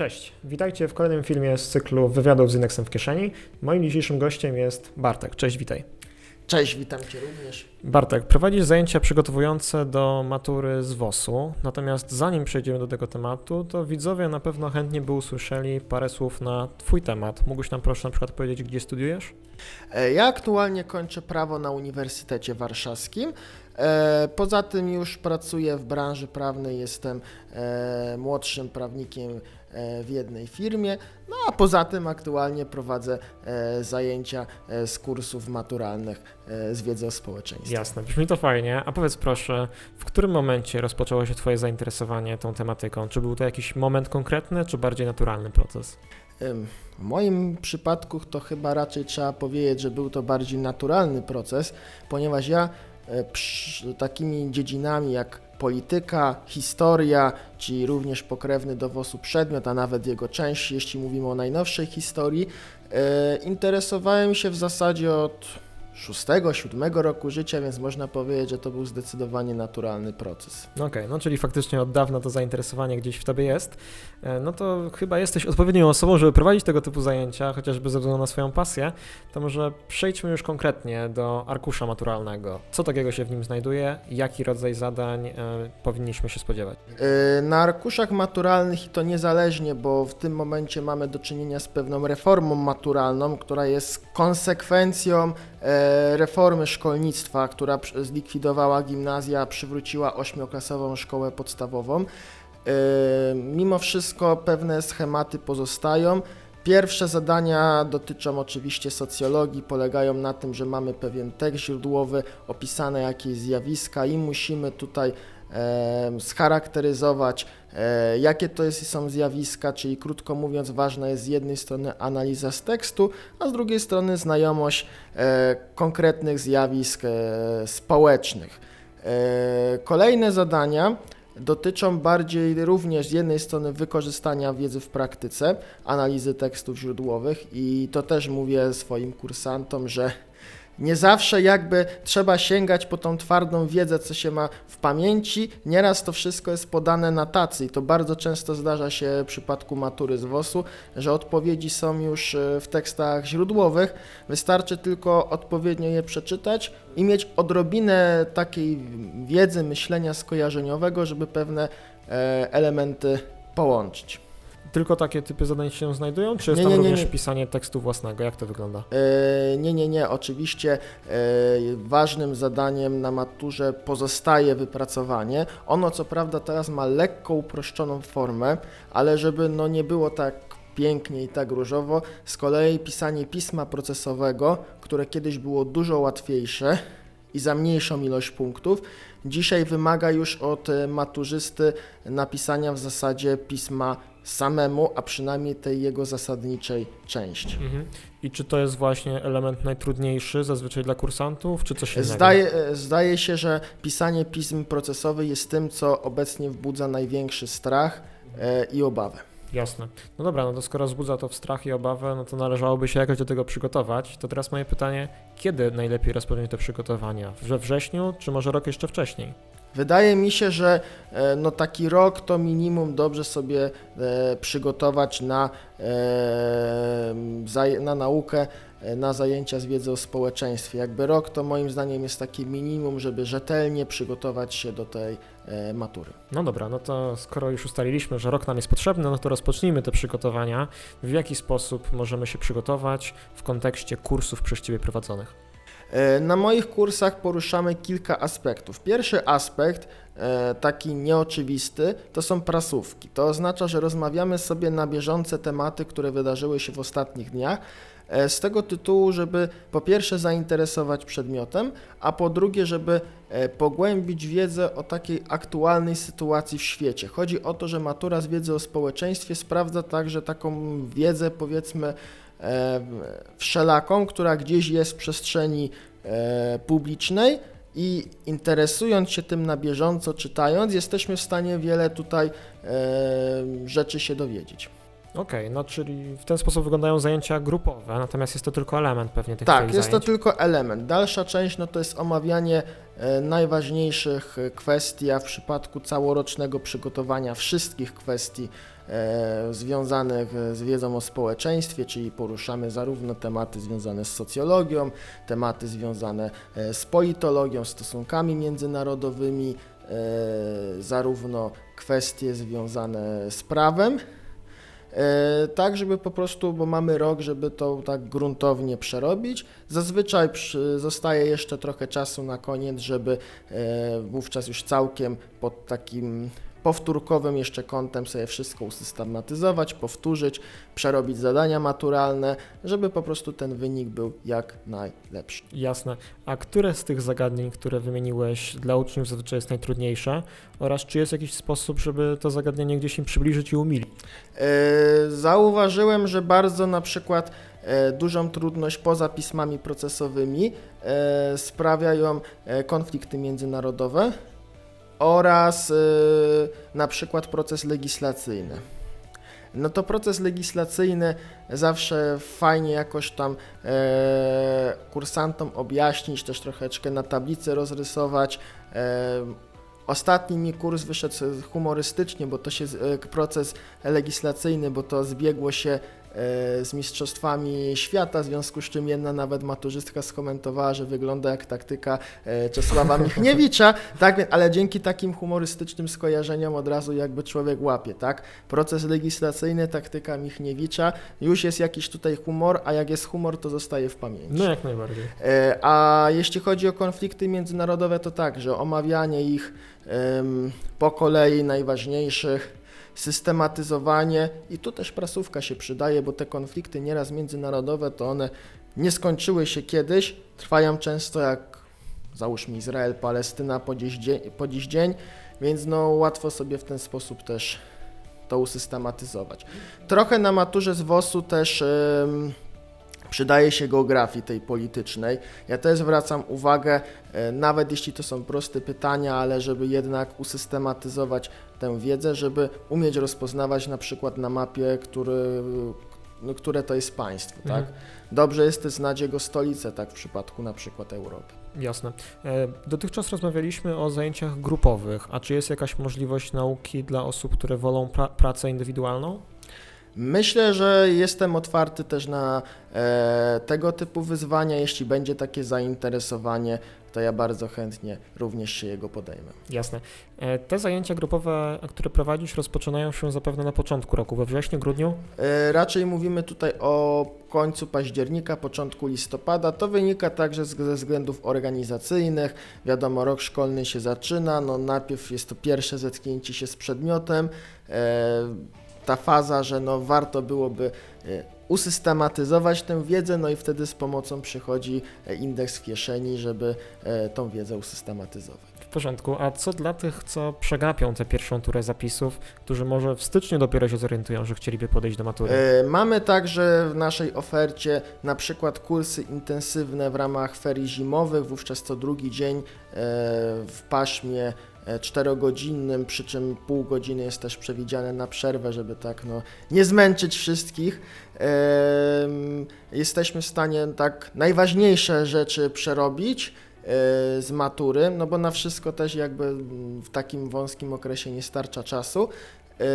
Cześć, witajcie w kolejnym filmie z cyklu wywiadów z indeksem w kieszeni. Moim dzisiejszym gościem jest Bartek. Cześć, witaj. Cześć, witam Cię również. Bartek, prowadzisz zajęcia przygotowujące do matury z WOS-u, natomiast zanim przejdziemy do tego tematu, to widzowie na pewno chętnie by usłyszeli parę słów na Twój temat. Mógłbyś nam proszę na przykład powiedzieć, gdzie studiujesz? E, Ja aktualnie kończę prawo na Uniwersytecie Warszawskim. E, Poza tym już pracuję w branży prawnej, jestem e, młodszym prawnikiem w jednej firmie, no a poza tym aktualnie prowadzę e, zajęcia e, z kursów maturalnych e, z wiedzy o społeczeństwie. Jasne, brzmi to fajnie. A powiedz proszę, w którym momencie rozpoczęło się Twoje zainteresowanie tą tematyką? Czy był to jakiś moment konkretny, czy bardziej naturalny proces? W moim przypadku to chyba raczej trzeba powiedzieć, że był to bardziej naturalny proces, ponieważ ja e, przy, takimi dziedzinami jak polityka, historia, czyli również pokrewny do WOS-u przedmiot, a nawet jego część, jeśli mówimy o najnowszej historii, e, interesowałem się w zasadzie od 6-7 roku życia, więc można powiedzieć, że to był zdecydowanie naturalny proces. Okej, no czyli faktycznie od dawna to zainteresowanie gdzieś w tobie jest. E, No to chyba jesteś odpowiednią osobą, żeby prowadzić tego typu zajęcia, chociażby ze względu na swoją pasję. To może przejdźmy już konkretnie do arkusza maturalnego. Co takiego się w nim znajduje? Jaki rodzaj zadań e, powinniśmy się spodziewać? Yy, Na arkuszach maturalnych i to niezależnie, bo w tym momencie mamy do czynienia z pewną reformą maturalną, która jest konsekwencją e, reformy szkolnictwa, która zlikwidowała gimnazja, przywróciła ośmioklasową szkołę podstawową. Yy, Mimo wszystko pewne schematy pozostają. Pierwsze zadania dotyczą oczywiście socjologii, polegają na tym, że mamy pewien tekst źródłowy, opisane jakieś zjawiska i musimy tutaj e, scharakteryzować, e, jakie to jest, są zjawiska, czyli krótko mówiąc, ważna jest z jednej strony analiza z tekstu, a z drugiej strony znajomość e, konkretnych zjawisk e, społecznych. E, kolejne zadania dotyczą bardziej również z jednej strony wykorzystania wiedzy w praktyce, analizy tekstów źródłowych i to też mówię swoim kursantom, że nie zawsze jakby trzeba sięgać po tą twardą wiedzę, co się ma w pamięci. Nieraz to wszystko jest podane na tacy i to bardzo często zdarza się w przypadku matury z WOS-u, że odpowiedzi są już e, w tekstach źródłowych. Wystarczy tylko odpowiednio je przeczytać i mieć odrobinę takiej wiedzy, myślenia skojarzeniowego, żeby pewne e, elementy połączyć. Tylko takie typy zadań się znajdują, czy jest Nie, tam nie, nie, również nie. pisanie tekstu własnego? Jak to wygląda? E, Nie, nie, nie. Oczywiście e, ważnym zadaniem na maturze pozostaje wypracowanie. Ono co prawda teraz ma lekko uproszczoną formę, ale żeby no nie było tak pięknie i tak różowo, z kolei pisanie pisma procesowego, które kiedyś było dużo łatwiejsze i za mniejszą ilość punktów, dzisiaj wymaga już od maturzysty napisania w zasadzie pisma samemu, a przynajmniej tej jego zasadniczej części. Mhm. I czy to jest właśnie element najtrudniejszy zazwyczaj dla kursantów, czy coś innego? Zdaje, zdaje się, że pisanie pism procesowych jest tym, co obecnie wzbudza największy strach e, i obawę. Jasne. No dobra, no to skoro wzbudza to w strach i obawę, no to należałoby się jakoś do tego przygotować. To teraz moje pytanie, kiedy najlepiej rozpocząć te przygotowania? We wrześniu, czy może rok jeszcze wcześniej? Wydaje mi się, że e, no taki rok to minimum dobrze sobie e, przygotować na, e, na naukę, na zajęcia z wiedzy o społeczeństwie. Jakby rok to moim zdaniem jest takie minimum, żeby rzetelnie przygotować się do tej matury. No dobra, no to skoro już ustaliliśmy, że rok nam jest potrzebny, no to rozpocznijmy te przygotowania. W jaki sposób możemy się przygotować w kontekście kursów przez Ciebie prowadzonych? E, Na moich kursach poruszamy kilka aspektów. Pierwszy aspekt, e, taki nieoczywisty, to są prasówki. To oznacza, że rozmawiamy sobie na bieżące tematy, które wydarzyły się w ostatnich dniach. e, Z tego tytułu, żeby po pierwsze zainteresować przedmiotem, a po drugie, żeby pogłębić wiedzę o takiej aktualnej sytuacji w świecie. Chodzi o to, że matura z wiedzy o społeczeństwie sprawdza także taką wiedzę, powiedzmy, wszelaką, która gdzieś jest w przestrzeni publicznej i interesując się tym na bieżąco, czytając, jesteśmy w stanie wiele tutaj e, rzeczy się dowiedzieć. Okej, no czyli w ten sposób wyglądają zajęcia grupowe, natomiast jest to tylko element pewnie tych Tak, jest to tylko element. Dalsza część no to jest omawianie e, najważniejszych kwestii, a w przypadku całorocznego przygotowania wszystkich kwestii e, związanych e, z wiedzą o społeczeństwie, czyli poruszamy zarówno tematy związane z socjologią, tematy związane z politologią, stosunkami międzynarodowymi, zarówno kwestie związane z prawem, tak, żeby po prostu, bo mamy rok, żeby to tak gruntownie przerobić. Zazwyczaj zostaje jeszcze trochę czasu na koniec, żeby e, wówczas już całkiem pod takim powtórkowym jeszcze kątem sobie wszystko usystematyzować, powtórzyć, przerobić zadania maturalne, żeby po prostu ten wynik był jak najlepszy. Jasne. A które z tych zagadnień, które wymieniłeś dla uczniów zazwyczaj jest najtrudniejsze oraz czy jest jakiś sposób, żeby to zagadnienie gdzieś im przybliżyć i umilić? E, Zauważyłem, że bardzo na przykład e, dużą trudność poza pismami procesowymi e, sprawiają konflikty międzynarodowe oraz e, na przykład proces legislacyjny. No to proces legislacyjny zawsze fajnie jakoś tam e, kursantom objaśnić, też troszeczkę na tablicy rozrysować. E, Ostatni mi kurs wyszedł humorystycznie, bo to się e, proces legislacyjny, bo to zbiegło się z Mistrzostwami Świata, w związku z czym jedna nawet maturzystka skomentowała, że wygląda jak taktyka e, Czesława Michniewicza, tak, ale dzięki takim humorystycznym skojarzeniom od razu jakby człowiek łapie, tak? Proces legislacyjny, taktyka Michniewicza, już jest jakiś tutaj humor, a jak jest humor, to zostaje w pamięci. No jak najbardziej. E, A jeśli chodzi o konflikty międzynarodowe, to tak, że omawianie ich po kolei najważniejszych, systematyzowanie i tu też prasówka się przydaje, bo te konflikty nieraz międzynarodowe to one nie skończyły się kiedyś, trwają często jak załóżmy Izrael, Palestyna po dziś dzień, po dziś dzień więc no łatwo sobie w ten sposób też to usystematyzować. Trochę na maturze z WOS-u też em, przydaje się geografii tej politycznej. Ja też zwracam uwagę, e, nawet jeśli to są proste pytania, ale żeby jednak usystematyzować tę wiedzę, żeby umieć rozpoznawać na przykład na mapie, który, no, które to jest państwo, tak? Mhm. Dobrze jest też znać jego stolicę, tak w przypadku na przykład Europy. Jasne. E, Dotychczas rozmawialiśmy o zajęciach grupowych, a czy jest jakaś możliwość nauki dla osób, które wolą pra- pracę indywidualną? Myślę, że jestem otwarty też na e, tego typu wyzwania. Jeśli będzie takie zainteresowanie, to ja bardzo chętnie również się jego podejmę. Jasne. E, Te zajęcia grupowe, które prowadzisz, rozpoczynają się zapewne na początku roku, we wrześniu, grudniu? E, Raczej mówimy tutaj o końcu października, początku listopada. To wynika także z- ze względów organizacyjnych. Wiadomo, rok szkolny się zaczyna. No, najpierw jest to pierwsze zetknięcie się z przedmiotem. E, Ta faza, że no, warto byłoby e, usystematyzować tę wiedzę, no i wtedy z pomocą przychodzi e, indeks w kieszeni, żeby e, tą wiedzę usystematyzować. W porządku. A co dla tych, co przegapią tę pierwszą turę zapisów, którzy może w styczniu dopiero się zorientują, że chcieliby podejść do matury? Mamy także w naszej ofercie na przykład kursy intensywne w ramach ferii zimowych, wówczas co drugi dzień w paśmie czterogodzinnym, przy czym pół godziny jest też przewidziane na przerwę, żeby tak no, nie zmęczyć wszystkich. Jesteśmy w stanie tak najważniejsze rzeczy przerobić e, z matury, no bo na wszystko też jakby w takim wąskim okresie nie starcza czasu. E,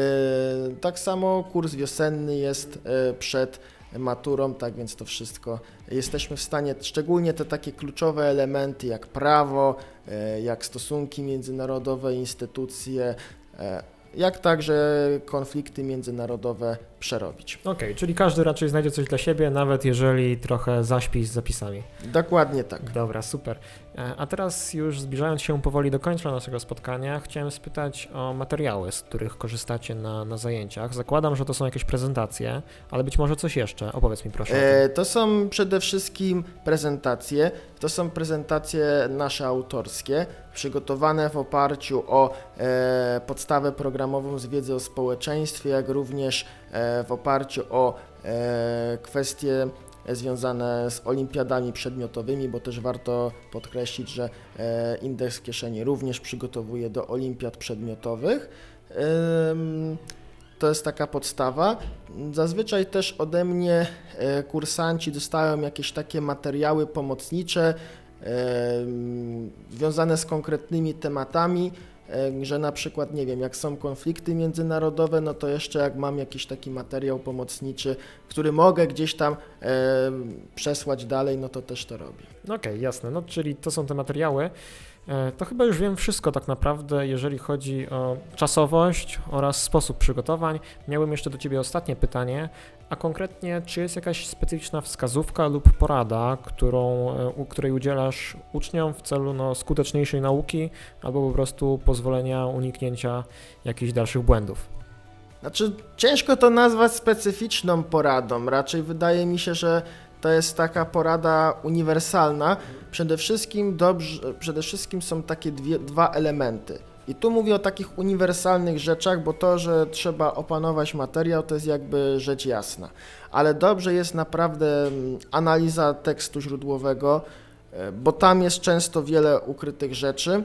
Tak samo kurs wiosenny jest e, przed maturą, tak więc to wszystko jesteśmy w stanie, szczególnie te takie kluczowe elementy jak prawo, e, jak stosunki międzynarodowe, instytucje, e, jak także konflikty międzynarodowe przerobić. Okej, czyli każdy raczej znajdzie coś dla siebie, nawet jeżeli trochę zaśpi z zapisami. Dokładnie tak. Dobra, super. E, A teraz już zbliżając się powoli do końca naszego spotkania, chciałem spytać o materiały, z których korzystacie na, na zajęciach. Zakładam, że to są jakieś prezentacje, ale być może coś jeszcze. Opowiedz mi proszę. E, To są przede wszystkim prezentacje. To są prezentacje nasze autorskie, przygotowane w oparciu o e, podstawę programową z wiedzy o społeczeństwie, jak również e, w oparciu o e, kwestie związane z olimpiadami przedmiotowymi, bo też warto podkreślić, że e, indeks kieszeni również przygotowuje do olimpiad przedmiotowych. To jest taka podstawa. Zazwyczaj też ode mnie e, kursanci dostają jakieś takie materiały pomocnicze związane z konkretnymi tematami, że na przykład, nie wiem, jak są konflikty międzynarodowe, no to jeszcze jak mam jakiś taki materiał pomocniczy, który mogę gdzieś tam przesłać dalej, no to też to robię. No Okej, jasne. No, czyli to są te materiały. E, To chyba już wiem wszystko tak naprawdę, jeżeli chodzi o czasowość oraz sposób przygotowań. Miałem jeszcze do Ciebie ostatnie pytanie, a konkretnie, czy jest jakaś specyficzna wskazówka lub porada, którą, e, której udzielasz uczniom w celu no, skuteczniejszej nauki albo po prostu pozwolenia uniknięcia jakichś dalszych błędów? Znaczy, ciężko to nazwać specyficzną poradą. Raczej wydaje mi się, że to jest taka porada uniwersalna. Przede wszystkim, dobrze, przede wszystkim są takie dwie, dwa elementy. I tu mówię o takich uniwersalnych rzeczach, bo to, że trzeba opanować materiał, to jest jakby rzecz jasna. Ale dobrze jest naprawdę mm, analiza tekstu źródłowego, e, bo tam jest często wiele ukrytych rzeczy.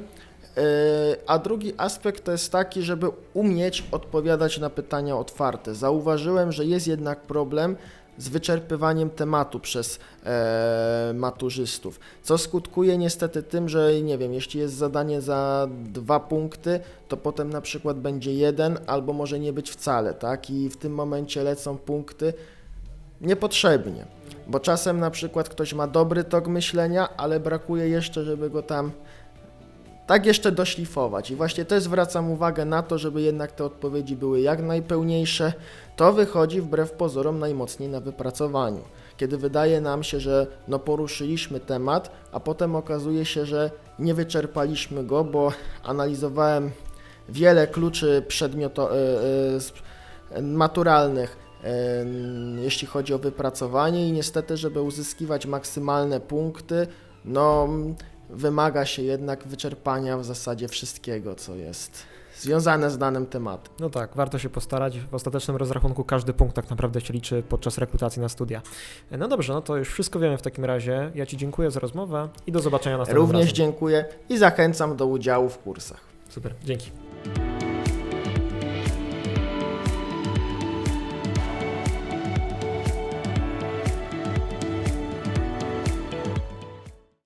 Yy, A drugi aspekt to jest taki, żeby umieć odpowiadać na pytania otwarte. Zauważyłem, że jest jednak problem z wyczerpywaniem tematu przez e, maturzystów, co skutkuje niestety tym, że nie wiem, jeśli jest zadanie za dwa punkty, to potem na przykład będzie jeden albo może nie być wcale, tak? I w tym momencie lecą punkty niepotrzebnie, bo czasem na przykład ktoś ma dobry tok myślenia, ale brakuje jeszcze, żeby go tam tak jeszcze doszlifować. I właśnie też zwracam uwagę na to, żeby jednak te odpowiedzi były jak najpełniejsze. To wychodzi wbrew pozorom najmocniej na wypracowaniu. Kiedy wydaje nam się, że no poruszyliśmy temat, a potem okazuje się, że nie wyczerpaliśmy go, bo analizowałem wiele kluczy przedmioto, e, e, maturalnych, jeśli chodzi o wypracowanie i niestety, żeby uzyskiwać maksymalne punkty, no wymaga się jednak wyczerpania w zasadzie wszystkiego, co jest związane z danym tematem. No tak, warto się postarać. W ostatecznym rozrachunku każdy punkt tak naprawdę się liczy podczas rekrutacji na studia. No dobrze, no to już wszystko wiemy w takim razie. Ja Ci dziękuję za rozmowę i do zobaczenia następnym Również razem. dziękuję i zachęcam do udziału w kursach. Super, dzięki.